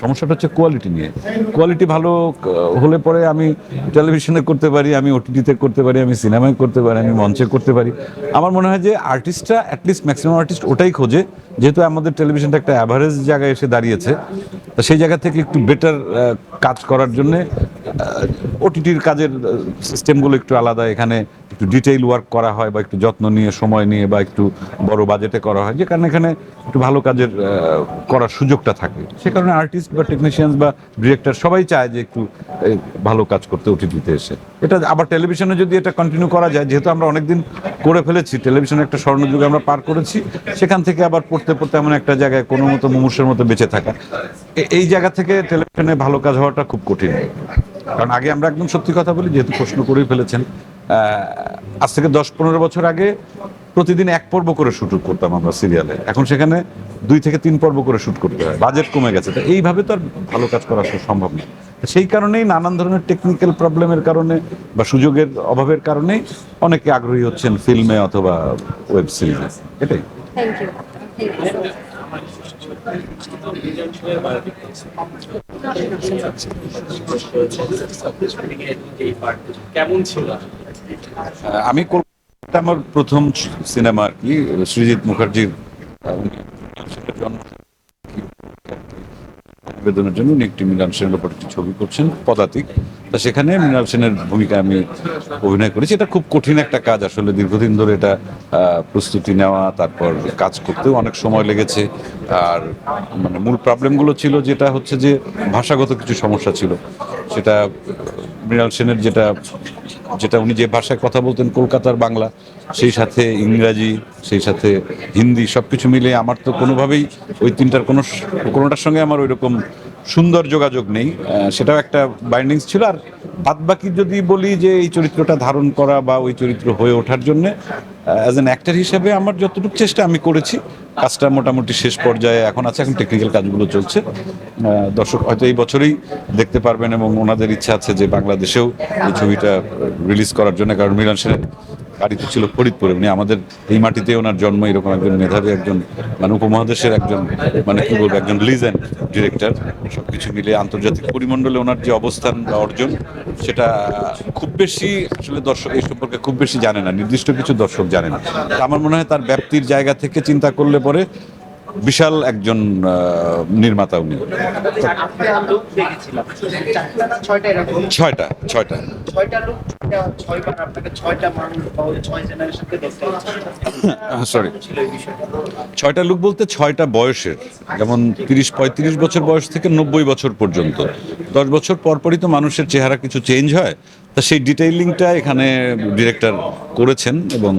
সমস্যাটা হচ্ছে কোয়ালিটি নিয়ে। কোয়ালিটি ভালো হলে পরে আমি টেলিভিশনে করতে পারি, আমি ওটিটিতে করতে পারি, আমি সিনেমায় করতে পারি, আমি মঞ্চে করতে পারি। আমার মনে হয় যে আর্টিস্টরা অ্যাটলিস্ট ম্যাক্সিমাম আর্টিস্ট ওটাই খোঁজে। যেহেতু আমাদের টেলিভিশনটা একটা অ্যাভারেজ জায়গায় এসে দাঁড়িয়েছে সেই জায়গা থেকে একটু বেটার কাজ করার জন্যে ওটিটির কাজের সিস্টেমগুলো একটু আলাদা। এখানে একটু ডিটেইল ওয়ার্ক করা হয় বা একটু যত্ন নিয়ে, সময় নিয়ে বা একটু বড় বাজেটে করা হয়। যে কারণে এখানে একটু ভালো কাজের করার সুযোগটা থাকে। সে কারণে আর্টিস্ট বা টেকনিশিয়ানস বা ডিরেক্টর সবাই চায় যে একটু ভালো কাজ করতে ওটিটিতে এসে। এটা আবার টেলিভিশনে যদি এটা কন্টিনিউ করা যায়, যেহেতু আমরা অনেকদিন করে ফেলেছি টেলিভিশনে একটা স্বর্ণযুগ আমরা পার করেছি, সেখান থেকে আবার পড়তে পড়তে এমন একটা জায়গায় কোনো মতো মুমূর্ষের মতো বেঁচে থাকা। এই জায়গা থেকে টেলিভিশনে ভালো কাজ হওয়াটা খুব কঠিন। কারণ আগে আমরা একদম সত্যি কথা বলি, যেহেতু প্রশ্ন করেই ফেলেছেন আজ থেকে দশ পনেরো বছর আগে প্রতিদিন এক পর্ব করে শুট করতাম আমরা সিরিয়ালে। এখন সেখানে দুই থেকে তিন পর্ব করে শুট করতে হয়, বাজেট কমে গেছে। তো এইভাবে তো আর ভালো কাজ করা সম্ভব না। সেই কারণেই নানান ধরনের টেকনিক্যাল প্রবলেমের কারণে বা সুযোগের অভাবের কারণেই অনেকে আগ্রহী হচ্ছেন ফিল্মে অথবা ওয়েব সিরিজে এটাই। থ্যাংক ইউ কেমন ছিল আমি কলকাতা আমার প্রথম সিনেমা আর কি সৃজিৎ মুখার্জির জন্য একটি মিলন সেনের একটি ছবি করছেন, পদাতিক। তা সেখানে মৃণাল সেনের ভূমিকা আমি অভিনয় করেছি। এটা খুব কঠিন একটা কাজ আসলে। দীর্ঘদিন ধরে এটা প্রস্তুতি নেওয়া, তারপর কাজ করতেও অনেক সময় লেগেছে। আর মানে মূল প্রবলেমগুলো ছিল যেটা হচ্ছে যে, ভাষাগত কিছু সমস্যা ছিল। সেটা, মৃণাল সেনের যেটা যেটা উনি যে ভাষায় কথা বলতেন, কলকাতার বাংলা, সেই সাথে ইংরাজি, সেই সাথে হিন্দি সব কিছু মিলে আমার তো কোনোভাবেই ওই তিনটার কোনো কোনোটার সঙ্গে আমার ওই রকম সুন্দর যোগাযোগ নেই। সেটাও একটা বাইন্ডিংস ছিল। আর বাদ বাকি যদি বলি যে এই চরিত্রটা ধারণ করা বা ওই চরিত্র হয়ে ওঠার জন্যে অ্যাজ অ্যান অ্যাক্টার হিসেবে আমার যতটুকু চেষ্টা আমি করেছি, কাজটা মোটামুটি শেষ পর্যায়ে এখন আছে, এখন টেকনিক্যাল কাজগুলো চলছে। দর্শক হয়তো এই বছরেই দেখতে পারবেন এবং ওনাদের ইচ্ছা আছে যে বাংলাদেশেও এই ছবিটা রিলিজ করার জন্য, কারণ মিলন সেনের বাড়িতে ছিল ফরিদপুরে। উনি আমাদের এই মাটিতে ওনার জন্ম, এরকম একজন মেধাবী একজন মানে উপমহাদেশের একজন মানে কি বলব, একজন লিজেন্ড ডিরেক্টর সব কিছু মিলে আন্তর্জাতিক পরিমণ্ডলে ওনার যে অবস্থান বা অর্জন, সেটা খুব বেশি আসলে দর্শক এই সম্পর্কে খুব বেশি জানে না, নির্দিষ্ট কিছু দর্শক জানে না। আমার মনে হয় তার ব্যাপ্তির জায়গা থেকে চিন্তা করলে পরে বিশাল একজন নির্মাতা উনি। ছয়টা ছয়টা। সরি বিষয়টা ছয়টা লোক বলতে ছয়টা বয়সের। যেমন তিরিশ, পঁয়ত্রিশ বছর বয়স থেকে নব্বই বছর পর্যন্ত। দশ বছর পরপরই তো মানুষের চেহারা কিছু চেঞ্জ হয়। তা সেই ডিটেইলিংটা এখানে ডিরেক্টর করেছেন এবং